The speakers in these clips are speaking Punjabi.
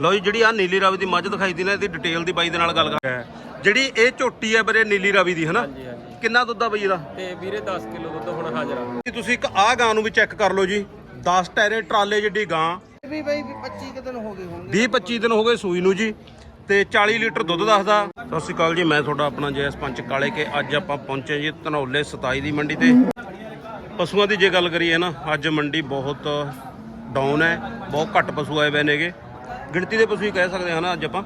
ਲਓ ਜੀ ਜਿਹੜੀ ਆ ਨੀਲੀ ਰਾਵੀ ਦੀ ਮੱਝ ਦਿਖਾਈ ਦੀ ਨਾ ਇਹਦੀ ਡਿਟੇਲ ਦੀ ਬਾਈ ਦੇ ਨਾਲ ਗੱਲ ਕਰ। ਜਿਹੜੀ ਇਹ ਝੋਟੀ ਹੈ ਵੀਰੇ ਨੀਲੀ ਰਾਵੀ ਦੀ ਹਨਾ? ਹਾਂਜੀ ਹਾਂਜੀ। ਕਿੰਨਾ ਦੁੱਧ ਆ ਬਈ ਇਹਦਾ? ਤੇ ਵੀਰੇ 10 ਕਿਲੋ ਦੁੱਧ ਹੁਣ ਹਾਜ਼ਰ ਆ। ਜੀ ਤੁਸੀਂ ਇੱਕ ਆਹ ਗਾਂ ਨੂੰ ਵੀ ਚੈੱਕ ਕਰ ਲਓ ਜੀ। 10 ਟਾਇਰੇ ਟਰਾਲੇ ਜਿੱਡੀ ਗਾਂ। ਵੀ ਬਈ 25 ਕੁ ਦਿਨ ਹੋ ਗਏ ਹੋਣਗੇ। 20 25 ਦਿਨ ਹੋ ਗਏ ਸੂਈ ਨੂੰ ਜੀ ਤੇ 40 ਲੀਟਰ ਦੁੱਧ ਦੱਸਦਾ। ਸਤਿ ਸ਼੍ਰੀ ਅਕਾਲ ਜੀ ਮੈਂ ਤੁਹਾਡਾ ਆਪਣਾ ਜੈਸ ਪੰਚ ਕਾਲੇ ਕੇ। ਅੱਜ ਆਪਾਂ ਪਹੁੰਚੇ ਜੀ ਧਨੌਲੇ 27 ਦੀ ਮੰਡੀ ਤੇ। ਪਸ਼ੂਆਂ ਦੀ ਜੇ ਗੱਲ ਕਰੀਏ ਨਾ ਅੱਜ ਮੰਡੀ ਬਹੁਤ ਡਾਊਨ ਹੈ ਬਹੁਤ ਘੱਟ ਪਸ਼ੂ ਆਏ ਹੋਏ ਨੇਗੇ। ਗਿਣਤੀ ਦੇ ਪਸ਼ੂ ਹੀ ਕਹਿ ਸਕਦੇ ਹਾਂ ਨਾ ਅੱਜ ਆਪਾਂ।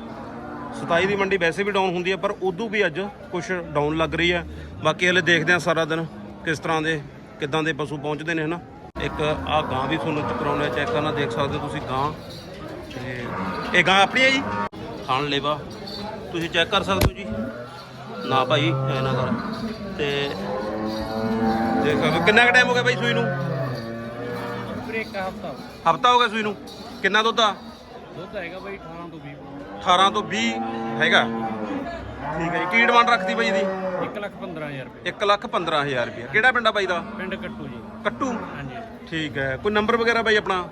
27 ਦੀ ਮੰਡੀ ਵੈਸੇ ਵੀ ਡਾਊਨ ਹੁੰਦੀ ਹੈ ਪਰ ਉਦੋਂ ਵੀ ਅੱਜ ਕੁਝ ਡਾਊਨ ਲੱਗ ਰਹੀ ਹੈ। ਬਾਕੀ ਹਲੇ ਦੇਖਦੇ ਹਾਂ ਸਾਰਾ ਦਿਨ ਕਿਸ ਤਰ੍ਹਾਂ ਦੇ ਕਿੱਦਾਂ ਦੇ ਪਸ਼ੂ ਪਹੁੰਚਦੇ ਨੇ ਹਨਾ। ਇੱਕ ਆਹ ਗਾਂ ਵੀ ਤੁਹਾਨੂੰ ਚਕਰਾਉਣਾ ਚੈੱਕ ਕਰਨਾ ਦੇਖ ਸਕਦੇ ਹੋ ਤੁਸੀਂ ਗਾਂ। ਤੇ ਇਹ ਗਾਂ ਆਪਣੀ ਹੈ ਜੀ? ਖਾਣ ਲੇਵਾ ਤੁਸੀਂ ਚੈੱਕ ਕਰ ਸਕਦੇ ਹੋ ਜੀ? ਨਾ ਭਾਈ ਐ ਨਾ ਕਰ। ਤੇ ਦੇਖ ਸਕਦੇ ਕਿੰਨਾ ਕੁ ਟਾਈਮ ਹੋ ਗਿਆ ਭਾਈ ਸੂਈ ਨੂੰ? ਵੀਰੇ ਇੱਕ ਹਫਤਾ ਹਫਤਾ ਹੋ ਗਿਆ ਸੂਈ ਨੂੰ। ਕਿੰਨਾ ਦੁੱਧ ਆ? ਦੁੱਧ ਹੈਗਾ ਬਾਈ 18 ਤੋਂ 20 18 ਤੋਂ 20 ਹੈਗਾ। ਠੀਕ ਹੈ ਜੀ। ਕੀ ਡਿਮਾਂਡ ਰੱਖਦੀ ਭਾਈ ਦੀ? 1 ਲੱਖ 15000 ਰੁਪਏ। 1 ਲੱਖ 15000 ਰੁਪਏ। ਕਿਹੜਾ ਪਿੰਡ ਆ ਬਾਈ ਦਾ? ਪਿੰਡ ਕੱਟੂ ਜੀ। ਕੱਟੂ? ਹਾਂਜੀ। ਠੀਕ ਹੈ। ਕੋਈ ਨੰਬਰ ਵਗੈਰਾ ਬਾਈ ਆਪਣਾ?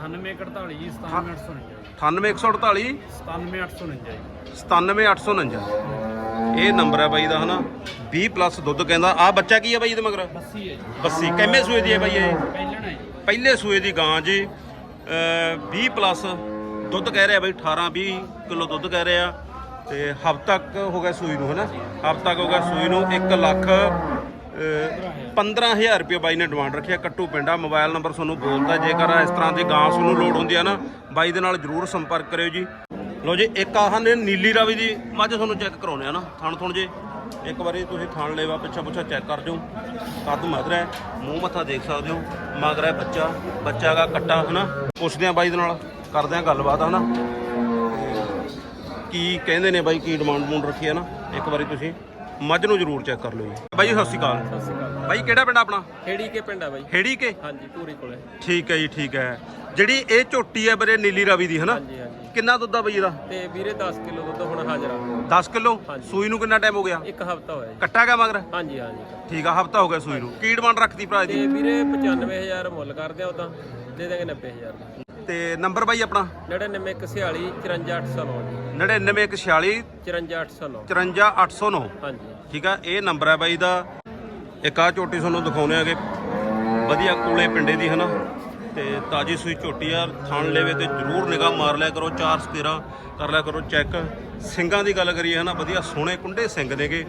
9848 ਜੀ 97849 98148 97849 97849 ਇਹ ਨੰਬਰ ਹੈ ਬਾਈ ਦਾ ਹਨਾ? 20 ਪਲੱਸ ਦੁੱਧ ਕਹਿੰਦਾ। ਆ ਬੱਚਾ ਕੀ ਹੈ ਬਾਈ ਇਹਦੇ ਮਗਰ? ਬੱਸੀ ਹੈ ਜੀ। ਬੱਸੀ। ਕਿੰਨੇ ਸੂਏ ਦੀ ਹੈ ਬਾਈ ਇਹ? ਪਹਿਲਣਾ ਹੈ ਪਹਿਲੇ ਸੂਏ ਦੀ ਗਾਂ ਜੀ। ਅਹ 20 ਪਲੱਸ ਦੁੱਧ ਕਹਿ ਰਿਹਾ ਬਾਈ 18 20 ਕਿਲੋ ਦੁੱਧ ਕਹਿ ਰਿਹਾ ਤੇ ਹਫ਼ਤਾ ਤੱਕ ਹੋ ਗਿਆ ਸੂਈ ਨੂੰ, ਹਨਾ? ਹਫ਼ਤਾ ਤੱਕ ਹੋ ਗਿਆ ਸੂਈ ਨੂੰ 1 ਲੱਖ, ਅਹ 15000 ਰੁਪਏ ਬਾਈ ਨੇ ਡਿਮਾਂਡ ਰੱਖਿਆ ਕੱਟੂ ਪਿੰਡਾ। ਮੋਬਾਈਲ ਨੰਬਰ ਤੁਹਾਨੂੰ ਬੋਲਦਾ, ਜੇਕਰ ਇਸ ਤਰ੍ਹਾਂ ਦੀ ਗਾਂ ਤੁਹਾਨੂੰ ਲੋੜ ਹੁੰਦੀ ਆ ਨਾ, ਬਾਈ ਦੇ ਨਾਲ ਜਰੂਰ ਸੰਪਰਕ ਕਰਿਓ ਜੀ। ਲਓ ਜੀ, ਇੱਕ ਆਹ ਨੇ ਨੀਲੀ ਰਾਵੀ ਦੀ ਮੱਝ ਤੁਹਾਨੂੰ ਚੈੱਕ ਕਰਾਉਣੇ ਆ ਨਾ, ਥਣ ਥਣ ਜੇ। ਇੱਕ ਵਾਰੀ ਤੁਸੀਂ ਥਣ ਲੈਵਾ ਪਿੱਛਾ ਪੁੱਛਾ ਚੈੱਕ ਕਰ ਦਿਓ। ਕੱਦ ਮਧਰਾ ਹੈ ਮੂੰਹ ਮੱਥਾ ਦੇਖ ਸਕਦੇ ਹੋ। ਮਗਰ ਹੈ ਬੱਚਾ ਬੱਚਾ ਦਾ ਕੱਟਾ, ਹਨਾ? ਪੁੱਛਦੇ ਆ ਬਾਈ ਦੇ ਨਾਲ। ਕਰਦੇ ਆ ਗੱਲਬਾਤ ਹਨਾ? ਕੀ ਕਹਿੰਦੇ ਨੇ ਬਾਈ ਕੀ ਡਿਮਾਂਡ ਮੂੰਡ ਰੱਖੀ ਹੈ ਨਾ? ਇੱਕ ਵਾਰੀ ਤੁਸੀਂ ਮੱਝ ਨੂੰ ਜ਼ਰੂਰ ਚੈੱਕ ਕਰ ਲਓ ਜੀ। ਬਾਈ ਸਤਿ ਸ਼੍ਰੀ ਅਕਾਲ। ਸਤਿ ਸ਼੍ਰੀ ਅਕਾਲ। ਬਾਈ ਕਿਹੜਾ ਪਿੰਡ ਆਪਣਾ? ਖੇੜੀ ਕੇ ਪਿੰਡ ਆ ਬਾਈ। ਖੇੜੀ ਕੇ? ਹਾਂਜੀ ਪੂਰੀ ਕੋਲੇ। ਠੀਕ ਹੈ ਜੀ ਠੀਕ ਹੈ। ਜਿਹੜੀ ਇਹ ਝੋਟੀ ਹੈ ਵੀਰੇ ਨੀਲੀ ਰਾਵੀ ਦੀ ਹਨਾ? ਹਾਂਜੀ ਹਾਂਜੀ। ਕਿੰਨਾ ਦੁੱਧ ਆ ਬਈ ਇਹਦਾ? ਤੇ ਵੀਰੇ 10 ਕਿਲੋ ਦੁੱਧ ਹੁਣ ਹਾਜ਼ਰ ਆ। 10 ਕਿਲੋ? ਹਾਂਜੀ। ਸੂਈ ਨੂੰ ਕਿੰਨਾ ਟਾਈਮ ਹੋ ਗਿਆ? ਇੱਕ ਹਫਤਾ ਹੋਇਆ ਜੀ। ਕੱਟਾ ਗਿਆ ਮਗਰ? ਹਾਂਜੀ ਹਾਂਜੀ। ਠੀਕ ਆ ਹਫਤਾ ਹੋ ਗਿਆ ਸੂਈ ਨੂੰ। ਕੀ ਡਿਮਾਂਡ ਰੱਖਦੀ ਭਰਾ ਦੀ ਤੇ ਵੀਰੇ 95000 ਮੁੱਲ ਕਰਦੇ ਆ ਉਦਾਂ ਦੇ ਦਾਂਗੇ 90000 ਦਾ। ਤੇ ਨੰਬਰ ਬਾਈ ਆਪਣਾ? 99 54809 ਜੀ। 99146 54809 54809 ਹਾਂਜੀ। ਠੀਕ ਆ ਇਹ ਨੰਬਰ ਹੈ ਬਾਈ ਦਾ। ਇੱਕ ਆ ਝੋਟੀ ਤੁਹਾਨੂੰ ਦਿਖਾਉਣੇ ਆਗੇ। ਵਧੀਆ ਕੂਲੇ ਪਿੰਡੇ ਦੀ ਹਨਾ? ਤੇ ਤਾਜੀ ਸੂਈ ਝੋਟੀ ਆ। ਥਣ ਲੈਵੇ ਤੇ ਜਰੂਰ ਨਿਗਾਹ ਮਾਰ ਲਿਆ ਕਰੋ। ਚਾਰ ਸਪੇਰਾ ਕਰ ਲਿਆ ਕਰੋ ਚੈੱਕ। ਸਿੰਘਾਂ ਦੀ ਗੱਲ ਕਰੀਏ ਹਨਾ? ਵਧੀਆ ਸੋਹਣੇ ਕੁੰਡੇ ਸਿੰਘ ਨੇਗੇ।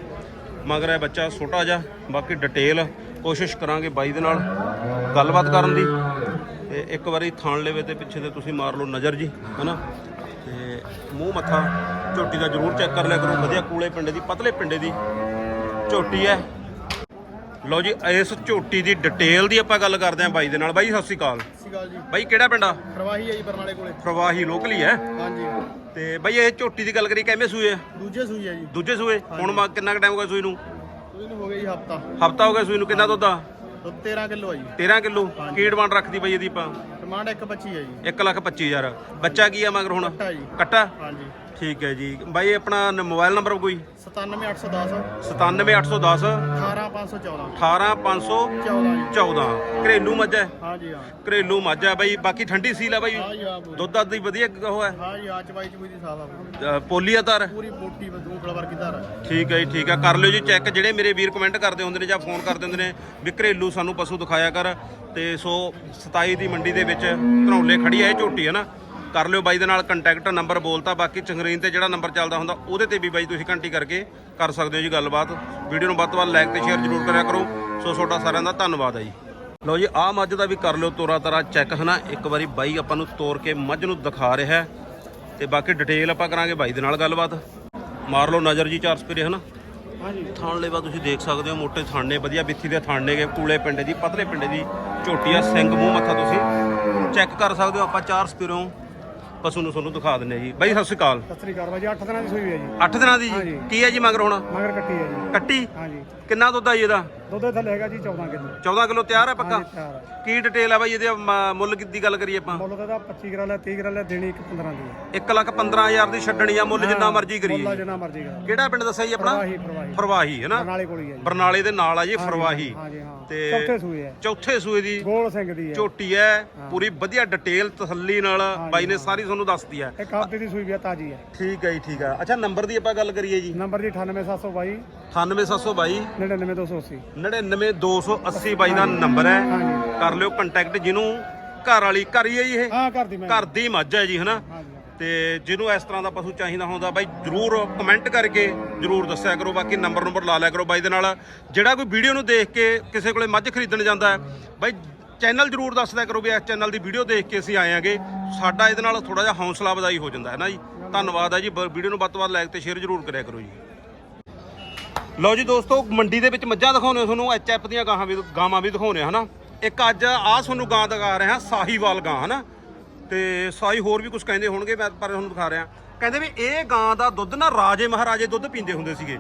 ਮਗਰ ਇਹ ਬੱਚਾ ਛੋਟਾ ਜਿਹਾ ਬਾਕੀ ਡਿਟੇਲ ਕੋਸ਼ਿਸ਼ ਕਰਾਂਗੇ ਬਾਈ ਦੇ ਨਾਲ ਗੱਲਬਾਤ ਕਰਨ ਦੀ। ਤੇ ਇੱਕ ਵਾਰੀ ਥਣ ਲੈਵੇ ਤੇ ਪਿੱਛੇ ਤੇ ਤੁਸੀਂ ਮਾਰ ਲਓ ਨਜ਼ਰ ਜੀ ਹਨਾ? ਤੇ ਮੂੰਹ ਮੱਥਾ ਝੋਟੀ ਦਾ ਜਰੂਰ ਚੈੱਕ ਕਰ ਲਿਆ ਕਰੋ। ਵਧੀਆ ਕੂਲੇ ਪਿੰਡੇ ਦੀ ਪਤਲੇ ਪਿੰਡੇ ਦੀ ਝੋਟੀ ਹੈ। ਲਓ ਜੀ ਇਸ ਝੋਟੀ ਦੀ ਡਿਟੇਲ ਦੀ ਆਪਾਂ ਗੱਲ ਕਰਦੇ ਆਂ ਬਾਈ ਦੇ ਨਾਲ। ਬਾਈ ਸਤਿ ਸ਼੍ਰੀ ਅਕਾਲ। ਸਤਿ ਸ਼੍ਰੀ ਅਕਾਲ ਜੀ। ਬਾਈ ਕਿਹੜਾ ਪਿੰਡ ਆ? ਪ੍ਰਵਾਹੀ ਹੈ ਜੀ ਬਰਨਾਲੇ ਕੋਲੇ। ਪ੍ਰਵਾਹੀ ਲੋਕਲੀ ਹੈ। ਹਾਂਜੀ। ਤੇ ਬਾਈ ਇਹ ਝੋਟੀ ਦੀ ਗੱਲ ਕਰੀ ਕਿਵੇਂ ਸੂਏ? ਆ? ਦੂਜੇ ਸੂਈ ਹੈ ਜੀ। ਦੂਜੇ ਸੂਏ? ਹੁਣ ਮਾ ਕਿੰਨਾ ਕੁ ਟਾਈਮ ਹੋ ਗਿਆ ਸੂਈ ਨੂੰ? ਸੂਈ ਨੂੰ ਹੋ ਗਿਆ ਜੀ ਹਫਤਾ। ਹਫਤਾ ਹੋ ਗਿਆ ਸੂਈ ਨੂੰ। ਕਿੰਨਾ ਦੁੱਧ ਆ? ਦੁੱਧ 13 ਕਿਲੋ ਹੈ ਜੀ। 13 ਕਿਲੋ? ਕੀ ਡਿਮਾਂਡ ਰੱਖਦੀ ਬਾਈ ਇਹਦੀ ਆਪਾਂ? ਡਿਮਾਂਡ 125 ਹੈ ਜੀ। 1 ਲੱਖ 25000 ਬੱਚਾ ਕੀ ਆ ਮਗਰ ਹੁਣ? ਕੱਟਾ ਜੀ। ਕੱਟਾ? ਹਾਂਜੀ। ਠੀਕ ਹੈ ਜੀ। ਬਾਈ ਆਪਣਾ ਨ- ਮੋਬਾਈਲ ਨੰਬਰ ਕੋਈ? 97810 97810 18514 18514 14 ਜੀ ਘਰੇਲੂ ਮੱਝ ਹੈ? ਹਾਂ। ਘਰੇਲੂ ਮੱਝ ਹੈ ਬਾਈ। ਬਾਕੀ ਠੰਡੀ ਸੀਲ ਹੈ ਬਾਈ? ਹਾਂ ਜੀ ਹਾਂ। ਦੁੱਧ ਦੱਧ ਦੀ ਵਧੀਆ ਉਹ ਹੈ? ਹਾਂ ਜੀ ਆ ਚਵਾਈ ਚੂਈ ਦੀ ਸਾਫ਼ ਆ ਅ, ਪੋਲੀ ਆ ਧਾਰ ਪੂਰੀ ਮੋਟੀ ਬਦੂ ਕਲਵਰ ਕੀ ਧਾਰ ਹੈ ਠੀਕ ਹੈ ਜੀ ਠੀਕ ਹੈ। ਕਰ ਲਿਓ ਜੀ ਚੈੱਕ। ਜਿਹੜੇ ਮੇਰੇ ਵੀਰ ਕਮੈਂਟ ਕਰਦੇ ਹੁੰਦੇ ਨੇ ਜਾਂ ਫੋਨ ਕਰਦੇ ਹੁੰਦੇ ਨੇ ਵੀ ਘਰੇਲੂ ਸਾਨੂੰ ਪਸ਼ੂ ਦਿਖਾਇਆ ਕਰ। ਤੇ ਸੋ 27 ਦੀ ਮੰਡੀ ਦੇ ਵਿੱਚ ਧਨੌਲੇ ਖੜੀ ਹੈ ਇਹ ਝੋਟੀ ਹੈ ਨਾ? ਕਰ ਲਿਓ ਬਾਈ ਦੇ ਨਾਲ ਕੰਟੈਕਟ ਨੰਬਰ ਬੋਲਤਾ ਬਾਕੀ ਚੰਗਰੀਨ ਤੇ ਜਿਹੜਾ ਨੰਬਰ ਚੱਲਦਾ ਹੁੰਦਾ ਉਹਦੇ ਤੇ ਵੀ ਬਾਈ ਤੁਸੀਂ ਘੰਟੀ ਕਰਕੇ ਕਰ ਸਕਦੇ ਹੋ ਜੀ ਗੱਲਬਾਤ। ਵੀਡੀਓ ਨੂੰ ਵੱਧ ਤੋਂ ਵੱਧ ਲਾਈਕ ਤੇ ਸ਼ੇਅਰ ਜ਼ਰੂਰ ਕਰਿਆ ਕਰੋ। ਸੋ ਤੁਹਾਡਾ ਸਾਰਿਆਂ ਦਾ ਧੰਨਵਾਦ ਹੈ ਜੀ। ਲਓ ਜੀ ਆਹ ਮੱਝ ਦਾ ਵੀ ਕਰ ਲਿਓ ਤੋਰਾ ਤਰਾ ਚੈੱਕ ਹਨਾ? ਇੱਕ ਵਾਰੀ ਬਾਈ ਆਪਾਂ ਨੂੰ ਤੋਰ ਕੇ ਮੱਝ ਨੂੰ ਦਿਖਾ ਰਿਹਾ ਤੇ ਬਾਕੀ ਡਿਟੇਲ ਆਪਾਂ ਕਰਾਂਗੇ ਬਾਈ ਦੇ ਨਾਲ ਗੱਲਬਾਤ। ਮਾਰ ਲਓ ਨਜ਼ਰ ਜੀ ਚਾਰ ਸਪੇਰੇ ਹਨਾ? ਹਾਂਜੀ। ਥਣ ਲੇਵਾ ਤੁਸੀਂ ਦੇਖ ਸਕਦੇ ਹੋ ਮੋਟੇ ਥਣ ਵਧੀਆ ਬਿੱਥੀ ਦੇ ਥਣ ਨੇਗੇ ਕੂਲੇ ਪਿੰਡੇ ਦੀ ਪਤਲੇ ਪਿੰਡੇ ਦੀ ਝੋਟੀ ਆ ਸਿੰਘ ਮੂੰਹ ਮੱਥਾ ਤੁਸੀਂ ਚੈੱਕ ਕਰ ਸਕਦੇ ਹੋ ਆਪਾਂ ਚਾਰ ਸਪਿਰੋਂ ਪਸ਼ੂ ਨੂੰ ਤੁਹਾਨੂੰ ਦਿਖਾ ਦਿੰਨੇ ਜੀ। ਬਾਈ ਸਤਿ ਸ਼੍ਰੀ ਅਕਾਲ। ਸਤਿ ਸ੍ਰੀ ਅਕਾਲ ਬਾਜੀ 8 ਦਿਨਾਂ ਦੀ ਸੂਈ ਹੈ ਜੀ। 8 ਦਿਨਾਂ ਦੀ ਜੀ? ਹਾਂਜੀ। ਕੀ ਹੈ ਜੀ ਮਗਰ ਹੁਣ? ਮਗਰ ਕੱਟੀ ਹੈ ਜੀ। ਕੱਟੀ? ਹਾਂਜੀ। ਕਿੰਨਾ ਦੁੱਧ ਆ ਜੀ ਇਹਦਾ? ਦੁੱਧ ਦੇ ਥੱਲੇ ਹੈਗਾ ਜੀ 14 ਕਿਲੋ। 14 ਕਿਲੋ ਤਿਆਰ ਹੈ ਪੱਕਾ? ਤਿਆਰ ਹੈ। ਕੀ ਡਿਟੇਲ ਹੈ ਬਾਈ ਇਹਦੇ ਮ- ਮੁੱਲ ਦੀ ਗੱਲ ਕਰੀਏ ਆਪਾਂ? ਮੁੱਲ ਇਹਦਾ 25 ਗ੍ਰਾਮ ਹੈ 30 ਗ੍ਰਾਮ ਹੈ ਦੇਣੀ ਇੱਕ 15 ਦੀ ਹੈ। 1 ਲੱਖ 15000 ਦੀ ਛੱਡਣੀ ਆ ਮੁੱਲ ਜਿੰਨਾ ਮਰਜ਼ੀ ਮੁੱਲ ਕਰੀਏ ਜਿੰਨਾ ਮਰਜ਼ੀ ਕਰਾ ਕਿਹੜਾ ਪਿੰਡ ਦੱਸਿਆ ਜੀ ਆਪਣਾ? ਪ੍ਰਵਾਹੀ ਪ੍ਰਵਾਹੀ ਫਰਵਾਹੀ ਹੈ ਨਾ? ਬਰਨਾਲੇ ਕੋਲ ਹੀ ਹੈ ਜੀ। ਬਰਨਾਲੇ ਦੇ ਨਾਲ ਆ ਜੀ ਫਰਵਾਹੀ। ਹਾਂ ਤੇ- ਚੌਥੇ ਸੂਏ ਹੈ। ਚੌਥੇ ਸੂਏ ਦੀ ਗੋਲ ਸਿੰਘ ਦੀ ਹੈ। ਝੋਟੀ ਹੈ ਪੂਰੀ ਵਧੀਆ ਡਿਟੇਲ ਤਸੱਲੀ ਨਾਲ ਬਾਈ ਨੇ ਸਾਰੀ ਤੁਹਾਨੂੰ ਦੱਸਤੀ ਹੈ। ਇੱਕ ਹਫ਼ਤੇ ਦੀ ਸੂਈ ਵੀ ਹੈ ਤਾਜੀ ਹੈ। ਠੀਕ ਹੈ ਜੀ ਠੀਕ ਹੈ। ਅੱਛਾ ਨੰਬਰ ਦੀ ਆਪਾਂ ਗੱਲ ਕਰੀਏ ਜੀ। ਨੰਬਰ ਜੀ 98722 98722 99280 99280 ਬਾਈ ਦਾ ਨੰਬਰ ਹੈ। ਕਰ ਲਿਓ ਕੰਟੈਕਟ ਜਿਹਨੂੰ ਘਰ ਵਾਲੀ ਘਰ ਹੀ ਹੈ ਜੀ ਇਹ। ਹਾਂ ਘਰ ਦੀ ਮੈਂ। ਘਰ ਦੀ ਮੱਝ ਹੈ ਜੀ ਹਨਾ? ਤੇ ਜਿਹਨੂੰ ਇਸ ਤਰ੍ਹਾਂ ਦਾ ਪਸ਼ੂ ਚਾਹੀਦਾ ਹੁੰਦਾ ਬਾਈ ਜਰੂਰ ਕਮੈਂਟ ਕਰਕੇ ਜਰੂਰ ਦੱਸਿਆ ਕਰੋ ਬਾਕੀ ਨੰਬਰ ਨੰਬਰ ਲਾ ਲਿਆ ਕਰੋ ਬਾਈ ਦੇ ਨਾਲ। ਜਿਹੜਾ ਕੋਈ ਵੀਡੀਓ ਨੂੰ ਦੇਖ ਕੇ ਕਿਸੇ ਕੋਲੇ ਮੱਝ ਖਰੀਦਣ ਜਾਂਦਾ ਹੈ ਬਾਈ ਚੈਨਲ ਜਰੂਰ ਦੱਸਦਾ ਕਰੋ ਵੀ ਇਸ ਚੈਨਲ ਦੀ ਵੀਡੀਓ ਦੇਖ ਕੇ ਅਸੀਂ ਆਏ ਆਂਗੇ। ਸਾਡਾ ਇਹਦੇ ਨਾਲ ਥੋੜਾ ਜਿਹਾ ਹੌਸਲਾ ਵਧਾਈ ਹੋ ਜਾਂਦਾ ਹੈ ਨਾ ਜੀ। ਧੰਨਵਾਦ ਹੈ ਜੀ ਵੀਡੀਓ ਨੂੰ ਵੱਧ ਤੋਂ ਵੱਧ ਲਾਈਕ ਤੇ ਸ਼ੇਅਰ ਜਰੂਰ ਕਰਿਆ ਕਰੋ ਜੀ। ਲਓ ਜੀ ਦੋਸਤੋ, ਮੰਡੀ ਦੇ ਵਿੱਚ ਮੱਝਾਂ ਦਿਖਾਉਣੇ ਤੁਹਾਨੂੰ ਐਚਐਫ ਦੀਆਂ ਗਾਹਾਂ ਵੀ ਗਾਵਾਂ ਵੀ ਦਿਖਾਉਣੇ ਆ ਹਨਾ? ਇੱਕ ਅੱਜ ਆਹ ਤੁਹਾਨੂੰ ਗਾਂ ਦਿਖਾ ਰਿਹਾ ਸਾਹੀਵਾਲ ਗਾਂ, ਹਨਾ? ਤੇ ਸਾਈ ਹੋਰ ਵੀ ਕੁਝ ਕਹਿੰਦੇ ਹੋਣਗੇ, ਮੈਂ ਪਰ ਤੁਹਾਨੂੰ ਦਿਖਾ ਰਿਹਾ। ਕਹਿੰਦੇ ਵੀ ਇਹ ਗਾਂ ਦਾ ਦੁੱਧ ਨਾ ਰਾਜੇ ਮਹਾਰਾਜੇ ਦੁੱਧ ਪੀਂਦੇ ਹੁੰਦੇ ਸੀਗੇ।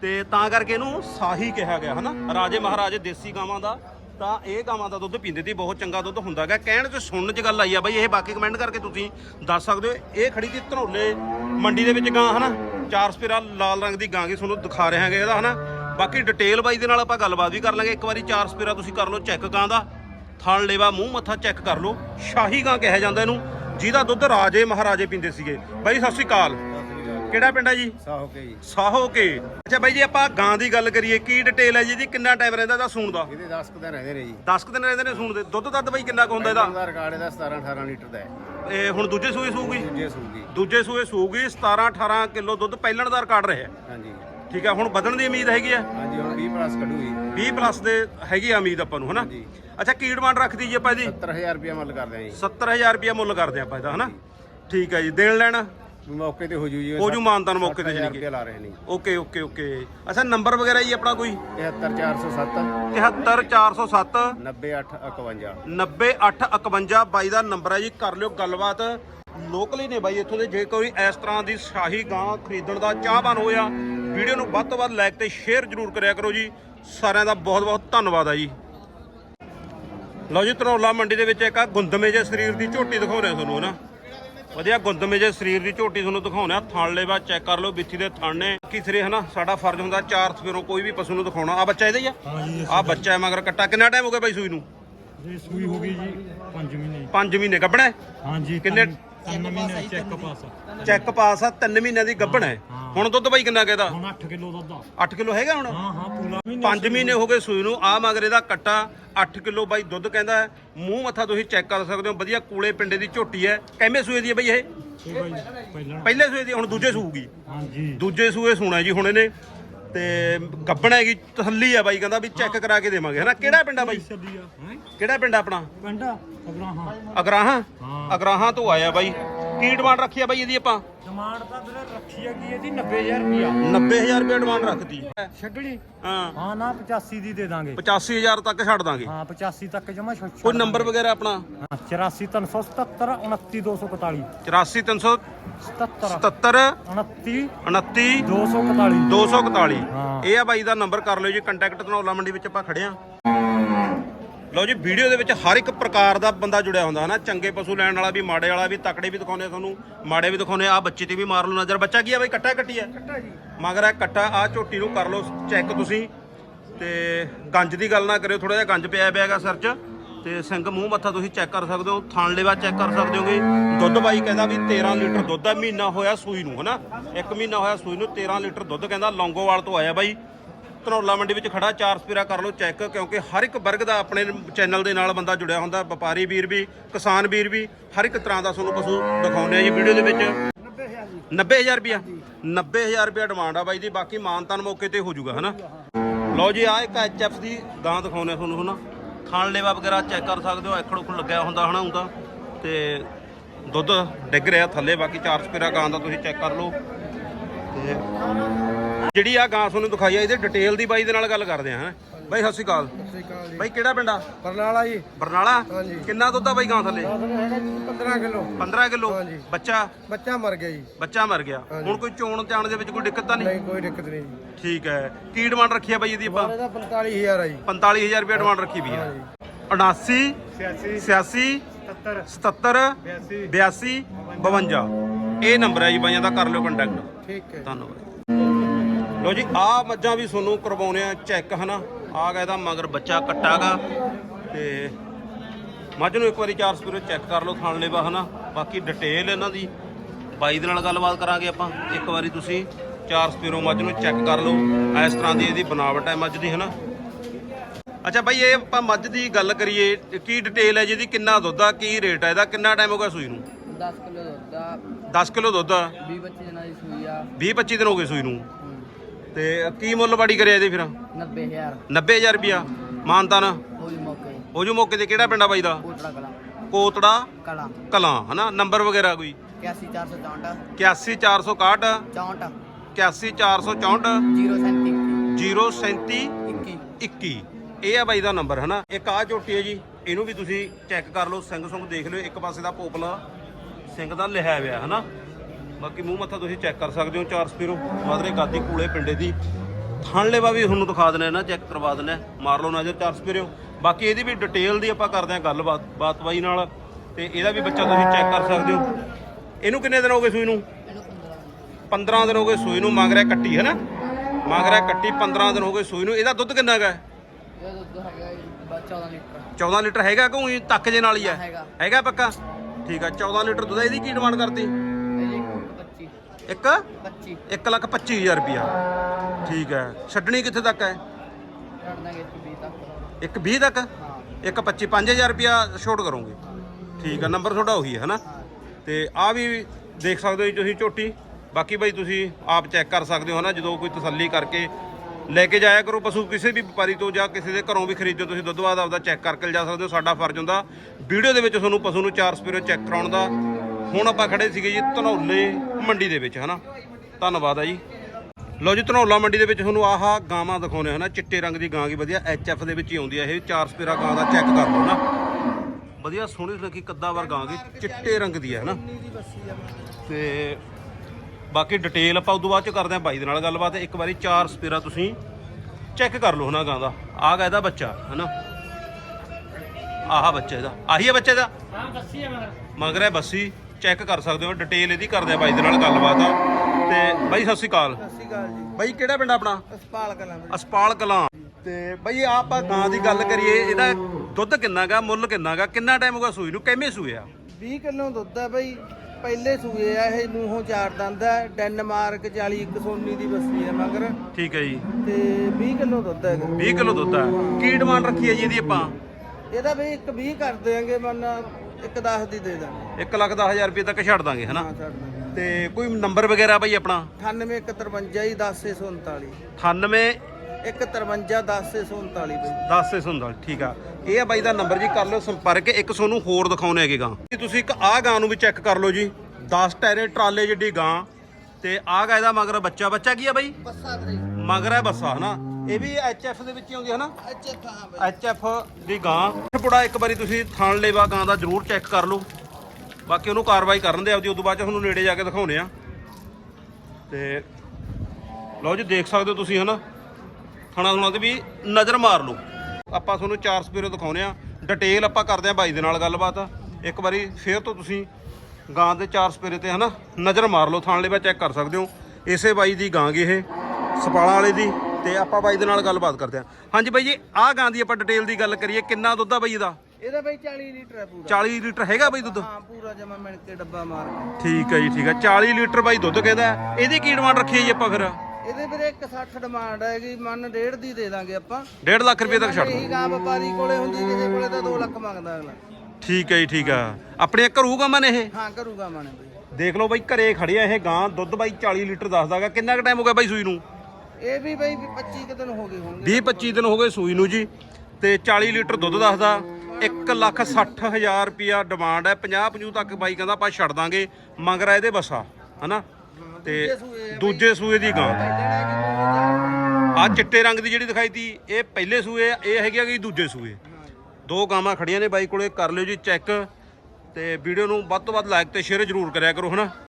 ਤੇ ਤਾਂ ਕਰਕੇ ਇਹਨੂੰ ਸਾਹੀ ਕਿਹਾ ਗਿਆ, ਹਨਾ? ਰਾਜੇ ਮਹਾਰਾਜੇ ਦੇਸੀ ਗਾਵਾਂ ਦਾ, ਤਾਂ ਇਹ ਗਾਵਾਂ ਦਾ ਦੁੱਧ ਪੀਂਦੇ ਸੀ, ਬਹੁਤ ਚੰਗਾ ਦੁੱਧ ਹੁੰਦਾ ਹੈਗਾ ਕਹਿਣ ਚ ਸੁਣਨ ਚ ਗੱਲ ਆਈ ਆ, ਬਾਈ ਇਹ ਬਾਕੀ ਕਮੈਂਟ ਕਰਕੇ ਤੁਸੀਂ ਦੱਸ ਸਕਦੇ ਹੋ, ਇਹ ਖੜੀ ਸੀ ਧਨੋਲੇ ਮੰਡੀ ਦੇ ਵਿੱਚ ਗਾਂ, ਹਨਾ? ਚਾਰ ਸਪੇਰਾ ਲਾਲ ਰੰਗ ਦੀ ਗਾਂਗੀ ਤੁਹਾਨੂੰ ਦਿਖਾ ਰਹੇ ਹਾਂਗੇ ਇਹਦਾ, ਹਨਾ? ਬਾਕੀ ਡਿਟੇਲ ਬਾਈ ਦੇ ਨਾਲ ਆਪਾਂ ਗੱਲਬਾਤ ਵੀ ਕਰ ਲਾਂਗੇ। ਇੱਕ ਵਾਰੀ ਚਾਰ ਸਪੇਰਾ ਤੁਸੀਂ ਕਰ ਲਓ ਚੈੱਕ ਗਾਂ ਦਾ। ਥਣ ਲੇਵਾ ਮੂੰਹ ਮੱਥਾ ਚੈੱਕ ਕਰ ਲਓ। ਸ਼ਾਹੀ ਗਾਂ ਕਿਹਾ ਜਾਂਦਾ ਇਹਨੂੰ, ਜਿਹਦਾ ਦੁੱਧ ਰਾਜੇ ਮਹਾਰਾਜੇ ਪੀਂਦੇ ਸੀਗੇ। ਬਾਈ, ਸਤਿ ਸ਼੍ਰੀ ਅਕਾਲ। ਕਿਹੜਾ ਪਿੰਡ ਹੈ ਜੀ? ਸਾਹ ਹੋ ਕੇ ਜੀ। ਸਾਹੋ ਕੇ। ਅੱਛਾ ਬਾਈ ਜੀ ਆਪਾਂ ਗਾਂ ਦੀ ਗੱਲ ਕਰੀਏ ਕੀ ਡਿਟੇਲ ਹੈ ਜੀ? ਇਹਦੀ ਕਿੰਨਾ ਟਾਈਮ ਰਹਿੰਦਾ ਇਹਦਾ ਸੂਣ ਦਾ? ਇਹਦੇ 10 ਕੁ ਦਿਨ ਰਹਿੰਦੇ ਨੇ ਜੀ। 10 ਕੁ ਦਿਨ ਰਹਿੰਦੇ ਨੇ ਸੂਣ ਦੇ। ਦੁੱਧ ਦੱਦ ਬਾਈ ਕਿੰਨਾ ਕੁ ਹੁੰਦਾ ਇਹਦਾ? ਦਾ ਰਿਕਾਰਡ ਇਹਦਾ 17 18 ਲੀਟਰ ਦਾ ਹੈ। ਇਹ ਹੁਣ ਦੂਜੇ ਸੂਏ ਸੂਗੀ ਦੂਜੇ ਸੂਗੀ ਦੂਜੇ ਸੂਏ ਸੂਗੀ 17 18 ਕਿਲੋ ਦੁੱਧ ਪਹਿਲਣ ਦਾ ਰਿਕਾਰਡ ਰਿਹਾ ਹਾਂਜੀ। ਠੀਕ ਹੈ ਹੁਣ ਵਧਣ ਦੀ ਉਮੀਦ ਹੈਗੀ ਆ? ਹਾਂਜੀ ਹੁਣ 20 ਪਲੱਸ ਕੱਢੂਗੀ 20 ਪਲੱਸ ਦੇ ਹੈਗੀ ਆ ਉਮੀਦ ਆਪਾਂ ਨੂੰ ਹਨਾ। ਅੱਛਾ ਕੀ ਡਿਮਾਂਡ ਰੱਖਦੀ ਜੀ ਆਪਾਂ ਇਹਦੀ? 70000 ਰੁਪਏ ਮੁੱਲ ਕਰਦੇ ਆ ਜੀ। 70000 ਰੁਪਏ ਮੁੱਲ ਕਰਦੇ ਆਪਾਂ ਇਹਦਾ ਹਨਾ? ਠੀਕ ਹੈ ਜੀ ਦੇਣ ਲੈਣ? ਮੌਕੇ ਤੇ ਹੋ ਜੂ ਜੀ ਹੋ ਜੂ ਮਾਨਤਾਨ ਮੌਕੇ ਤੇ 70000 ਜਾਨੀ ਕਿ? ਲਾ ਰਹੇ ਨੇ ਓਕੇ ਓਕੇ ਓਕੇ। ਅੱਛਾ ਨੰਬਰ ਵਗੈਰਾ ਜੀ ਆਪਣਾ ਕੋਈ? 73407 73407 90851 90851 ਬਾਈ ਦਾ ਨੰਬਰ ਹੈ ਜੀ। ਕਰ ਲਿਓ ਗੱਲਬਾਤ। ਲੋਕਲੀ ਨੇ ਬਾਈ ਇੱਥੋਂ ਦੇ। ਜੇ ਕੋਈ ਇਸ ਤਰ੍ਹਾਂ ਦੀ ਸ਼ਾਹੀ ਗਾਂ ਖਰੀਦਣ ਦਾ ਚਾਹਵਾਨ ਹੋਇਆ ਵੀਡੀਓ ਨੂੰ ਵੱਧ ਤੋਂ ਵੱਧ ਲਾਈਕ ਤੇ ਸ਼ੇਅਰ ਜਰੂਰ ਕਰਿਆ ਕਰੋ ਜੀ। ਸਾਰਿਆਂ ਦਾ ਬਹੁਤ ਬਹੁਤ ਧੰਨਵਾਦ ਆ ਜੀ। ਲਓ ਜੀ ਧਨੌਲਾ ਮੰਡੀ ਦੇ ਵਿੱਚ ਇੱਕ ਆ ਗੁੰਦਮੇ ਜੇ ਸਰੀਰ ਦੀ ਝੋਟੀ ਦਿਖਾਉਣੇ ਤੁਹਾਨੂੰ ਹਨਾ ਵਧੀਆ ਗੁੰਦਮੇ ਜੇ ਸਰੀਰ ਦੀ ਝੋਟੀ ਤੁਹਾਨੂੰ ਦਿਖਾਉਣੇ ਥਣ ਲੇਵਾ ਚੈੱਕ ਕਰ ਲਓ ਵਿੱਥੀ ਦੇ ਥਣ ਨੇ। ਕੀ ਸਿਰੇ ਹਨਾ? ਸਾਡਾ ਫਰਜ਼ ਹੁੰਦਾ ਚਾਰ ਸਵੇਰੋਂ ਕੋਈ ਵੀ ਪਸ਼ੂ ਨੂੰ ਦਿਖਾਉਣਾ। ਆ ਬੱਚਾ ਇਹਦਾ ਹੀ ਆ? ਆ। ਬੱਚਾ ਹੈ ਮਗਰ ਕੱਟਾ। ਕਿੰਨਾ ਟਾਈਮ ਹੋ ਗਿਆ ਬਾਈ ਸੂਈ ਨੂੰ? ਇਹ ਸੂਈ ਹੋ ਗਈ ਜੀ 5 ਮਹੀਨੇ। 5 ਮਹੀਨੇ ਗੱਭਣਾ ਹਾਂਜੀ ਕਿੰਨੇ- ਤਿੰਨ ਮਹੀਨੇ ਚੈੱਕ ਪਾਸ ਚੈੱਕ ਪਾਸ ਆ 3 ਮਹੀਨਿਆਂ ਦੀ ਗੱਭਣ ਹੈ। ਹੁਣ ਦੁੱਧ ਬਾਈ ਕਿੰਨਾ ਕਹਦਾ ਹੁਣ 8 ਕਿਲੋ ਦੁੱਧ ਆ। 8 ਕਿਲੋ ਹੈਗਾ ਹੁਣ? ਹਾਂ ਹਾਂ ਪੂਰਾ 5 ਮਹੀਨੇ ਹੋ ਗਏ ਸੂਈ ਨੂੰ ਆ ਮਗਰੇ ਦਾ ਕੱਟਾ 8 ਕਿਲੋ ਬਾਈ ਦੁੱਧ ਕਹਿੰਦਾ ਹੈ। ਮੂੰਹ ਮੱਥਾ ਤੁਸੀਂ ਚੈੱਕ ਕਰ ਸਕਦੇ ਹੋ ਵਧੀਆ ਕੂਲੇ ਪਿੰਡੇ ਦੀ ਝੋਟੀ ਹੈ। ਕਿੰਨੇ ਸੂਏ ਦੀ ਹੈ ਬਈ ਇਹ? ਪਹਿਲੇ। ਸੂਏ ਦੀ ਹੁਣ ਦੂਜੇ ਸੂਗੀ ਹਾਂਜੀ। ਦੂਜੇ ਸੂਏ ਸੂਣਾ ਜੀ ਹੁਣ ਇਹਨੇ। ਤੇ ਗੱਭਣ ਹੈਗੀ ਤਸੱਲੀ ਆ ਬਾਈ ਕਹਿੰਦਾ ਵੀ ਚੈੱਕ ਕਰਾ ਕੇ ਦੇਵਾਂਗੇ ਹਨਾ? ਕਿਹੜਾ ਪਿੰਡ ਆ ਬਾਈ? ਕਿਹੜਾ ਪਿੰਡ ਆ ਆਪਣਾ? ਹਾਂ ਅਗਰਾਹਾਂ? ਹਾਂ। ਅਗਰਾਹਾਂ ਤੋਂ ਆਇਆ ਬਾਈ। ਕੀ ਡਿਮਾਂਡ ਰੱਖੀ ਆ ਬਾਈ ਇਹਦੀ ਆਪਾਂ? ਡਿਮਾਂਡ ਤਾਂ ਵੀਰੇ ਰੱਖੀ ਆ ਕੀ ਇਹਦੀ 90000 ਰੁਪਿਆ 90000 ਰੁਪਏ ਡਿਮਾਂਡ ਰੱਖਦੀ। ਛੱਡਣੀ? ਹਾਂ। ਹਾਂ ਨਾ 85 ਦੀ ਦੇ ਦਾਂਗੇ। 85000 ਤੱਕ ਛੱਡ ਦਾਂਗੇ। ਹਾਂ 85 ਤੱਕ ਜਮਾ ਛੱਡ ਕੋਈ ਨੰਬਰ ਵਗੈਰਾ ਆਪਣਾ? ਹਾਂ 84377 29241 84377 77 29 29 241 241 ਹਾਂ। ਇਹ ਆ ਬਾਈ ਦਾ ਨੰਬਰ ਕਰ ਲਿਓ ਜੀ ਕੰਟੈਕਟ ਧਨੌਲਾ ਮੰਡੀ ਵਿੱਚ ਆਪਾਂ ਖੜੇ ਆ ਲਓ ਜੀ ਵੀਡੀਓ ਦੇ ਵਿੱਚ ਹਰ ਇੱਕ ਪ੍ਰਕਾਰ ਦਾ ਬੰਦਾ ਜੁੜਿਆ ਹੁੰਦਾ ਹੈ ਨਾ ਚੰਗੇ ਪਸ਼ੂ ਲੈਣ ਵਾਲਾ ਵੀ ਮਾੜੇ ਵਾਲਾ ਵੀ ਤਕੜੇ ਵੀ ਦਿਖਾਉਂਦੇ ਆ ਤੁਹਾਨੂੰ ਮਾੜੇ ਵੀ ਦਿਖਾਉਂਦੇ ਆ ਬੱਚੇ ਤੇ ਵੀ ਮਾਰ ਲਓ ਨਜ਼ਰ। ਬੱਚਾ ਕੀ ਆ ਬਾਈ? ਕੱਟਾ ਕੱਟੀ ਆ? ਕੱਟਾ ਜੀ। ਮਗਰ ਇਹ ਕੱਟਾ ਆ ਝੋਟੀ ਨੂੰ ਕਰ ਲਓ ਚੈੱਕ ਤੁਸੀਂ। ਤੇ ਗੰਜ ਦੀ ਗੱਲ ਨਾ ਕਰਿਓ ਥੋੜਾ ਜਿਹਾ ਗੰਜ ਪਿਆ ਪਿਆ ਹੈਗਾ ਸਿਰ 'ਚ। ਤੇ ਸਿੰਘ ਮੂੰਹ ਮੱਥਾ ਤੁਸੀਂ ਚੈੱਕ ਕਰ ਸਕਦੇ ਹੋ ਥਣ ਲੇਵਾ ਚੈੱਕ ਕਰ ਸਕਦੇ ਹੋਗੇ। ਦੁੱਧ ਬਾਈ ਕਹਿੰਦਾ ਵੀ 13 ਲੀਟਰ ਦੁੱਧ ਆ ਮਹੀਨਾ ਹੋਇਆ ਸੂਈ ਨੂੰ ਹਨਾ? ਇੱਕ ਮਹੀਨਾ ਹੋਇਆ ਸੂਈ ਨੂੰ 13 ਲੀਟਰ ਦੁੱਧ ਕਹਿੰਦਾ ਲੌਂਗੋਵਾਲ ਤੋਂ ਆਇਆ ਬਾਈ। ਧਨੌਲਾ ਮੰਡੀ ਵਿੱਚ ਖੜਾ, ਚਾਰ ਸਪੀਰਾ ਕਰ ਲਓ ਚੈੱਕ, ਕਿਉਂਕਿ ਹਰ ਇੱਕ ਵਰਗ ਦਾ ਆਪਣੇ ਚੈਨਲ ਦੇ ਨਾਲ ਬੰਦਾ ਜੁੜਿਆ ਹੁੰਦਾ, ਵਪਾਰੀ ਵੀਰ ਵੀ, ਕਿਸਾਨ ਵੀਰ ਵੀ, ਹਰ ਇੱਕ ਤਰ੍ਹਾਂ ਦਾ ਤੁਹਾਨੂੰ ਪਸ਼ੂ ਦਿਖਾਉਂਦੇ ਆ ਜੀ ਵੀਡੀਓ ਦੇ ਵਿੱਚ। 90000 ਰੁਪਿਆ 90000 ਰੁਪਿਆ ਡਿਮਾਂਡ ਆ ਬਾਈ ਦੀ ਬਾਕੀ ਮਾਨਤਾਨ ਮੌਕੇ ਤੇ ਹੋ ਜਾਊਗਾ, ਹਨਾ? ਲਓ ਜੀ ਆ ਇੱਕ ਐਚਐਫ ਦੀ ਗਾਂ ਦਿਖਾਉਂਦੇ ਆ ਤੁਹਾਨੂੰ, ਹਨਾ? ਖਾਣ ਲੇਵਾ ਵਗੈਰਾ ਚੈੱਕ ਕਰ ਸਕਦੇ ਹੋ, ਐਖੜ ਉਖੜ ਲੱਗਿਆ ਹੁੰਦਾ, ਹਨਾ, ਹੁੰਦਾ? ਤੇ ਦੁੱਧ ਡਿੱਗ ਰਿਹਾ ਥੱਲੇ, ਬਾਕੀ ਚਾਰ ਸਪੀਰਾ ਗਾਂ ਦਾ ਤੁਸੀਂ ਚੈੱਕ ਕਰ ਲਓ। ਤੇ ਜਿਹੜੀ ਆ ਗਾਂ ਤੁਹਾਨੂੰ ਦਿਖਾਈ ਆ ਇਹਦੇ ਡਿਟੇਲ ਦੀ ਬਾਈ ਦੇ ਨਾਲ ਗੱਲ ਕਰਦੇ ਆ ਹਾਂ। ਬਾਈ ਸਤਿ ਸ਼੍ਰੀ ਅਕਾਲ। ਸ੍ਰੀ ਅਕਾਲ ਜੀ। ਬਾਈ ਕਿਹੜਾ ਪਿੰਡ ਆ? ਬਰਨਾਲਾ ਜੀ। ਬਰਨਾਲਾ? ਹਾਂਜੀ। ਕਿੰਨਾ ਦੁੱਧ ਆ ਬਾਈ ਗਾਂ ਥੱਲੇ? ਹੈਗਾ ਜੀ 15 ਕਿਲੋ। 15 ਕਿਲੋ? ਹਾਂਜੀ। ਬੱਚਾ? ਬੱਚਾ ਮਰ ਗਿਆ ਜੀ। ਬੱਚਾ ਮਰ ਗਿਆ। ਹੁਣ ਕੋਈ ਚੋਣ ਚਾਣ ਦੇ ਵਿੱਚ ਕੋਈ ਦਿੱਕਤ ਤਾਂ ਨਹੀਂ? ਨਹੀਂ ਕੋਈ ਦਿੱਕਤ ਨਹੀਂ ਜੀ। ਠੀਕ ਹੈ। ਕੀ ਡਿਮਾਂਡ ਰੱਖੀ ਆ ਬਾਈ ਇਹਦੀ ਆਪਾਂ? ਇਹਦਾ 45000 ਆ ਜੀ। 45000 ਰੁਪਏ ਡਿਮਾਂਡ ਰੱਖੀ ਵੀ ਆ। 79 86 77 82 52 ਇਹ ਨੰਬਰ ਹੈ ਜੀ ਬਾਈਆਂ ਦਾ ਕਰ ਲਿਓ ਕੰਟੈਕਟ ਠੀਕ ਹੈ। ਧੰਨਵਾਦ। ਲੋ ਜੀ ਆ ਮੱਝਾਂ ਵੀ ਤੁਹਾਨੂੰ ਕਰਵਾਉਣੇ ਆ ਚੈੱਕ ਹਨਾ? ਆ ਗਿਆ ਇਹਦਾ ਮਗਰ ਬੱਚਾ ਕੱਟਾਗਾ। ਤੇ ਮੱਝ ਨੂੰ ਇੱਕ ਵਾਰੀ ਚਾਰ ਸਪੀਰੋ ਚੈੱਕ ਕਰ ਲਓ ਥਣ ਲੇਵਾ ਹਨਾ? ਬਾਕੀ ਡਿਟੇਲ ਇਹਨਾਂ ਦੀ ਬਾਈ ਦੇ ਨਾਲ ਗੱਲਬਾਤ ਕਰਾਂਗੇ ਆਪਾਂ। ਇੱਕ ਵਾਰੀ ਤੁਸੀਂ ਚਾਰ ਸਪੀਰੋ ਮੱਝ ਨੂੰ ਚੈੱਕ ਕਰ ਲਓ। ਇਸ ਤਰ੍ਹਾਂ ਦੀ ਇਹਦੀ ਬਣਾਵਟ ਹੈ ਮੱਝ ਦੀ ਹਨਾ? ਅੱਛਾ ਬਾਈ ਇਹ ਆਪਾਂ ਮੱਝ ਦੀ ਗੱਲ ਕਰੀਏ ਕੀ ਡਿਟੇਲ ਹੈ ਜਿਹਦੀ? ਕਿੰਨਾ ਦੁੱਧ ਆ ਕੀ ਰੇਟ ਹੈ ਇਹਦਾ? ਕਿੰਨਾ ਟਾਈਮ ਹੋ ਗਿਆ ਸੂਈ ਨੂੰ? 10 ਕਿਲੋ ਦੁੱਧ ਆ। 10 ਕਿਲੋ ਦੁੱਧ ਆ। 20 25 ਦਿਨਾਂ ਦੀ ਸੂਈ ਆ। 20 25 ਦਿਨ ਹੋ ਗਏ ਸੂਈ ਨੂੰ। ਤੇ ਕੀ ਮੁੱਲ ਬਾੜੀ ਕਰਿਆ ਇਹਦੇ ਫਿਰ? 90000 90000 ਰੁਪਿਆ ਮਾਨਤਾਨ? ਮੌਕੇ। ਉਹ ਜੋ ਮੌਕੇ ਤੇ ਕਿਹੜਾ ਪਿੰਡਾ ਬਾਈ ਦਾ? ਕੋਟੜਾ ਕਲਾ। ਕੋਤੜਾ ਕਲਾ। ਕਲਾਂ ਹਨਾ? ਨੰਬਰ ਵਗੈਰਾ ਕੋਈ? 81464 81461 64 81464 037 037 21 21 ਇਹ ਆ ਬਾਈ ਦਾ ਨੰਬਰ ਹਨਾ? ਇੱਕ ਆ ਝੋਟੀ ਹੈ ਜੀ। ਇਹਨੂੰ ਵੀ ਤੁਸੀਂ ਚੈੱਕ ਕਰ ਲਓ ਸਿੰਘ ਸੁੰਗ ਦੇਖ ਲਿਓ। ਇੱਕ ਪਾਸੇ ਦਾ ਪੋਪਲਾ ਸਿੰਘ ਦਾ ਲਿਖਿਆ ਹੋਇਆ ਹਨਾ? ਬਾਕੀ ਮੂੰਹ ਮੱਥਾ ਤੁਸੀਂ ਚੈੱਕ ਕਰ ਸਕਦੇ ਹੋ ਚਾਰ ਸਪੀਰੋ ਮਾਦਰੇ ਗਾਦੀ ਕੂਲੇ ਪਿੰਡੇ ਦੀ। ਥਣ ਲੇਵਾ ਵੀ ਤੁਹਾਨੂੰ ਦਿਖਾ ਦਿੰਦੇ ਨਾ ਚੈੱਕ ਕਰਵਾ ਦਿੰਦੇ ਹਾਂ। ਮਾਰ ਲਓ ਨਜ਼ਰ ਚਾਰ ਸਪੀਰੋ। ਬਾਕੀ ਇਹਦੀ ਵੀ ਡਿਟੇਲ ਦੀ ਆਪਾਂ ਕਰਦੇ ਹਾਂ ਗੱਲਬਾਤ ਬਾਤ ਬਾਈ ਨਾਲ। ਤੇ ਇਹਦਾ ਵੀ ਬੱਚਾ ਤੁਸੀਂ ਚੈੱਕ ਕਰ ਸਕਦੇ ਹੋ। ਇਹਨੂੰ ਕਿੰਨੇ ਦਿਨ ਹੋ ਗਏ ਸੂਈ ਨੂੰ? 15 ਦਿਨ ਹੋ ਗਏ ਸੂਈ ਨੂੰ ਮੰਗ ਰਿਹਾ ਕੱਟੀ ਹੈ ਨਾ? ਮੰਗ ਰਿਹਾ ਕੱਟੀ 15 ਦਿਨ ਹੋ ਗਏ ਸੂਈ ਨੂੰ। ਇਹਦਾ ਦੁੱਧ ਕਿੰਨਾ ਹੈਗਾ ਇਹ ਦੁੱਧ ਹੈਗਾ ਜੀ ਬਸ 14 ਲੀਟਰ। 14 ਲੀਟਰ ਹੈਗਾ ਕਿ ਉਹੀ ਤੱਕ ਜੇ ਨਾਲ ਹੀ ਹੈ? ਹੈਗਾ। ਪੱਕਾ? ਠੀਕ ਆ 14 ਲੀਟਰ ਦੁੱਧ ਇਹਦੀ ਕੀ ਡਿਮਾਂਡ ਕਰਤੀ? ਇਹ ਜੀ 25 ਇੱਕ? 25 1 ਲੱਖ 25000 ਰੁਪਿਆ ਠੀਕ ਹੈ। ਛੱਡਣੀ ਕਿੱਥੇ ਤੱਕ ਹੈ? ਛੱਡ ਦਾਂਗੇ 20 ਤੱਕ। ਇੱਕ 20 ਤੱਕ? ਹਾਂ। ਇੱਕ 25 5000 ਰੁਪਿਆ ਛੋਟ ਕਰੋਗੇ। ਠੀਕ ਆ ਨੰਬਰ ਤੁਹਾਡਾ ਉਹੀ ਹੈ ਹਨਾ? ਤੇ ਆ ਵੀ ਦੇਖ ਸਕਦੇ ਹੋ ਜੀ ਤੁਸੀਂ ਝੋਟੀ। ਬਾਕੀ ਬਾਈ ਤੁਸੀਂ ਆਪ ਚੈੱਕ ਕਰ ਸਕਦੇ ਹੋ ਹਨਾ? ਜਦੋਂ ਕੋਈ ਤਸੱਲੀ ਕਰਕੇ ਲੈ ਕੇ ਜਾਇਆ ਕਰੋ ਪਸ਼ੂ ਕਿਸੇ ਵੀ ਵਪਾਰੀ ਤੋਂ ਜਾਂ ਕਿਸੇ ਦੇ ਘਰੋਂ ਵੀ ਖਰੀਦੋ ਤੁਸੀਂ ਦੁੱਧ ਬਾਅਦ ਆਪਦਾ ਚੈੱਕ ਕਰਕੇ ਲਿਜਾ ਸਕਦੇ ਹੋ। ਸਾਡਾ ਫਰਜ਼ ਹੁੰਦਾ ਵੀਡੀਓ ਦੇ ਵਿੱਚ ਤੁਹਾਨੂੰ ਪਸ਼ੂ ਨੂੰ ਚਾਰ ਸਪੀਰੋ ਚੈੱਕ ਕਰਾਉਣ ਦਾ। ਹੁਣ ਆਪਾਂ ਖੜੇ ਸੀਗੇ ਜੀ ਧਨੌਲੇ ਮੰਡੀ ਦੇ ਵਿੱਚ ਹਨਾ? ਧੰਨਵਾਦ ਆ ਜੀ। ਲਓ ਜੀ ਧਨੌਲਾ ਮੰਡੀ ਦੇ ਵਿੱਚ ਤੁਹਾਨੂੰ ਆਹ ਗਾਵਾਂ ਦਿਖਾਉਣੇ ਹਨਾ? ਚਿੱਟੇ ਰੰਗ ਦੀ ਗਾਂ ਕੀ ਵਧੀਆ ਐਫ ਦੇ ਵਿੱਚ ਹੀ ਆਉਂਦੀ ਆ ਇਹ ਚਾਰ ਸਪੀਰਾ ਗਾਂ ਦਾ ਚੈੱਕ ਕਰ ਲਓ ਨਾ। ਵਧੀਆ ਸੋਹਣੀ ਲੱਗੀ ਕੱਦਾ ਵਰ ਗਾਂ ਦੀ ਚਿੱਟੇ ਰੰਗ ਦੀ ਹੈ ਹਨਾ? ਤੇ ਬਾਕੀ ਡਿਟੇਲ ਆਪਾਂ ਉਦੋਂ ਬਾਅਦ ਚ ਕਰਦੇ ਆਂ ਬਾਈ ਦੇ ਨਾਲ ਗੱਲਬਾਤ ਇੱਕ ਵਾਰੀ ਚਾਰ ਸਪੀਰਾ ਤੁਸੀਂ ਚੈੱਕ ਕਰ ਲਓ ਹਨਾ ਗਾਂ ਦਾ। ਆ ਗਾ ਇਹਦਾ ਬੱਚਾ ਹਨਾ? ਆਹ ਬੱਚੇ ਦਾ ਆਹੀ ਹੈ ਬੱਚੇ ਦਾ ਹਾਂ ਬੱਸੀ ਹੈ ਮਗਰ ਮਗਰ ਹੈ ਬੱਸੀ। ਚੈੱਕ ਕਰ ਸਕਦੇ ਹੋ ਡਿਟੇਲ ਇਹਦੀ ਕਰਦੇ ਆ ਬਾਈ ਦੇ ਨਾਲ ਗੱਲਬਾਤ ਆ। ਤੇ ਬਾਈ ਸਤਿ ਸ਼੍ਰੀ ਅਕਾਲ। ਸਤਿ ਸ਼੍ਰੀ ਅਕਾਲ ਜੀ। ਬਾਈ ਕਿਹੜਾ ਪਿੰਡ ਆਪਣਾ? ਅਸਪਾਲ ਕਲਾਂ ਅਸਪਾਲ ਕਲਾਂ। ਤੇ ਬਈ ਆਹ ਆਪਾਂ ਗਾਂ ਦੀ ਗੱਲ ਕਰੀਏ ਇਹਦਾ ਦੁੱਧ ਕਿੰਨਾਗਾ ਮੁੱਲ ਕਿੰਨਾਗਾ ਕਿੰਨਾ ਟਾਈਮ ਹੋ ਗਿਆ ਸੂਈ ਨੂੰ ਕਿਵੇਂ ਸੂਏ ਆ? 20 ਕਿਲੋ ਦੁੱਧ ਹੈ ਬਈ ਪਹਿਲੇ ਸੂਏ ਆ ਇਹ ਮੂੰਹੋਂ ਚਾਰ ਦੰਦ ਹੈ ਡੈਨਮਾਰਕ 40 119 ਦੀ ਬਸਤੀ ਹੈ ਮਗਰ। ਠੀਕ ਹੈ ਜੀ। ਤੇ 20 ਕਿਲੋ ਦੁੱਧ ਹੈ 20 ਕਿਲੋ ਦੁੱਧ ਆ। ਕੀ ਡਿਮਾਂਡ ਰੱਖੀ ਹੈ ਜੀ ਇਹਦੀ ਆਪਾਂ? ਇਹਦਾ ਬਈ ਇੱਕ 20 ਕਰ ਦੇਾਂਗੇ ਮਨ ਇੱਕ 10 ਦੀ ਦੇ ਦਾਂਗੇ। 1 ਲੱਖ 10000 ਰੁਪਏ ਤੱਕ ਛੱਡ ਦਾਂਗੇ ਹਨਾ? ਹਾਂ ਛੱਡ ਦਾਂਗੇ। ਤੇ ਕੋਈ ਨੰਬਰ ਵਗੈਰਾ ਬਈ ਆਪਣਾ? 98 ਹੀ 10639 98 153 10639 ਬਈ। 10 ਸੁੰਦਰ ਠੀਕ ਆ। ਇਹ ਆ ਬਾਈ ਦਾ ਨੰਬਰ ਜੀ ਕਰ ਲਿਓ ਸੰਪਰਕ। ਇੱਕ ਤੁਹਾਨੂੰ ਹੋਰ ਦਿਖਾਉਣੇ ਹੈਗੇ ਗਾਂ। ਤੁਸੀਂ ਇੱਕ ਆਹ ਗਾਂ ਨੂੰ ਵੀ ਚੈੱਕ ਕਰ ਲਓ ਜੀ। 10 ਟਾਇਰੇ ਟਰਾਲੇ ਜਿੱਡੀ ਗਾਂ। ਤੇ ਆਹ ਗਾ ਇਹਦਾ ਮਗਰ ਬੱਚਾ। ਬੱਚਾ ਕੀ ਆ ਬਾਈ? ਬੱਸਾ ਮਗਰ ਹੈ ਬੱਸਾ ਹਨਾ? ਇਹ ਵੀ ਐਚਐਫ ਦੇ ਵਿੱਚ ਹੀ ਆਉਂਦੀ ਹੈ ਨਾ ਅੱਛਾ ਹਾਂ ਬਈ। ਐਚਐਫ ਦੀ ਗਾਂ। ਪੁੜਾ ਇੱਕ ਵਾਰੀ ਤੁਸੀਂ ਥਣ ਲੇਵਾ ਗਾਂ ਦਾ ਜ਼ਰੂਰ ਚੈੱਕ ਕਰ ਲਓ। ਬਾਕੀ ਉਹਨੂੰ ਕਾਰਵਾਈ ਕਰਨ ਦੇ ਆਪਦੀ ਉਦੋਂ ਬਾਅਦ ਚ ਤੁਹਾਨੂੰ ਨੇੜੇ ਜਾ ਕੇ ਦਿਖਾਉਨੇ ਆ। ਤੇ ਲਓ ਜੀ ਦੇਖ ਸਕਦੇ ਹੋ ਤੁਸੀਂ ਹਨਾ? ਥਣਾ ਥੁਣਾ ਤੇ ਵੀ ਨਜ਼ਰ ਮਾਰ ਲਓ। ਆਪਾਂ ਤੁਹਾਨੂੰ ਚਾਰ ਸਪੀਰੋ ਦਿਖਾਉਨੇ ਆ। ਡਿਟੇਲ ਆਪਾਂ ਕਰਦੇ ਆ ਬਾਈ ਦੇ ਨਾਲ ਗੱਲਬਾਤ। ਇੱਕ ਵਾਰੀ ਫੇਰ ਤੋਂ ਤੁਸੀਂ ਗਾਂ ਦੇ ਚਾਰ ਸਪੀਰੇ ਤੇ ਹਨਾ? ਨਜ਼ਰ ਮਾਰ ਲਓ ਥਣ ਲੇਵਾ ਚੈੱਕ ਕਰ ਸਕਦੇ ਹੋ। ਇਸੇ ਬਾਈ ਦੀ ਗਾਂ ਗੀ ਇਹ। ਸਪਾਲਾਂ ਵਾਲੇ ਦੀ। ਤੇ ਆਪਾਂ ਬਾਈ ਦੇ ਨਾਲ ਗੱਲਬਾਤ ਕਰਦੇ ਆ। ਹਾਂਜੀ ਬਾਈ ਜੀ ਆਹ ਗਾਂ ਦੀ ਆਪਾਂ ਡਿਟੇਲ ਦੀ ਗੱਲ ਕਰੀਏ ਕਿੰਨਾ ਦੁੱਧ ਆ ਬਾਈ ਇਹਦਾ? ਇਹਦਾ ਬਈ 40 ਲੀਟਰ ਹੈ ਪੂਰਾ। 40 ਲੀਟਰ ਹੈਗਾ ਬਾਈ ਦੁੱਧ? ਹਾਂ ਪੂਰਾ ਜਮਾ ਮਿਣ ਕੇ ਡੱਬਾ ਮਾਰ ਕੇ। ਠੀਕ ਹੈ ਜੀ ਠੀਕ ਹੈ 40 ਲੀਟਰ ਬਾਈ ਦੁੱਧ ਕਹਿੰਦਾ ਇਹਦੀ ਕੀ ਡਿਮਾਂਡ ਰੱਖੀ ਹੈ ਜੀ ਆਪਾਂ ਫਿਰ? ਇਹਦੇ ਵੀਰੇ 160 ਡਿਮਾਂਡ ਹੈਗੀ ਮਨ ਡੇਢ ਦੀ ਦੇ ਦਾਂਗੇ ਆਪਾਂ। 1.5 ਲੱਖ ਰੁਪਏ ਤੱਕ ਛੱਡ ਦਿਓ। ਇਹੀ ਗਾਂ ਵਪਾਰੀ ਕੋਲੇ ਹੁੰਦੀ ਕਿਸੇ ਕੋਲੇ ਤਾਂ 2 ਲੱਖ ਮੰਗਦਾ ਅਗਲਾ। ਠੀਕ ਹੈ ਜੀ ਠੀਕ ਆ। ਆਪਣੇ ਘਰੂਗਾ ਮਨ ਇਹ? ਹਾਂ ਕਰੂਗਾ ਮਨ ਬਈ। ਦੇਖ ਲਓ ਬਾਈ ਘਰੇ ਖੜੀ ਆ ਇਹ ਗਾਂ। ਦੁੱਧ ਬਾਈ 40 ਲੀਟਰ ਦੱਸਦਾਗਾ ਕਿੰਨਾ ਕੁ ਟਾਈਮ ਹੋ ਗਿਆ ਬਾਈ ਸੂਈ ਨੂੰ? ਇਹ ਵੀ ਬਈ 25 ਕੁ ਦਿਨ ਹੋ ਗਏ ਹੋਣਗੇ। 20 25 ਦਿਨ ਹੋ ਗਏ ਸੂਈ ਨੂੰ ਜੀ ਤੇ 40 ਲੀਟਰ ਦੁੱਧ ਦੱਸਦਾ। 1 ਲੱਖ 60 ਹਜ਼ਾਰ ਰੁਪਿਆ ਡਿਮਾਂਡ ਹੈ। 50 50 ਤੱਕ ਬਾਈ ਕਹਿੰਦਾ ਆਪਾਂ ਛੱਡ ਦਾਂਗੇ ਮਗਰ ਇਹਦੇ ਬੱਸਾ ਹਨਾ? ਤੇ ਦੂਜੇ ਸੂਏ ਦੀ ਗਾਂ। ਆ? ਚਿੱਟੇ ਰੰਗ ਦੀ ਜਿਹੜੀ ਦਿਖਾਈ ਤੀ ਇਹ ਪਹਿਲੇ ਸੂਏ ਇਹ ਹੈਗੀ ਆ ਕਿ ਦੂਜੇ ਸੂਏ। ਦੋ ਗਾਵਾਂ ਖੜੀਆਂ ਨੇ ਬਾਈ ਕੋਲੇ ਕਰ ਲਿਓ ਜੀ ਚੈੱਕ ਤੇ ਵੀਡੀਓ ਨੂੰ ਵੱਧ ਤੋਂ ਵੱਧ ਲਾਈਕ ਤੇ ਸ਼ੇਅਰ ਜ਼ਰੂਰ ਕਰਿਆ ਕਰੋ ਹਨਾ?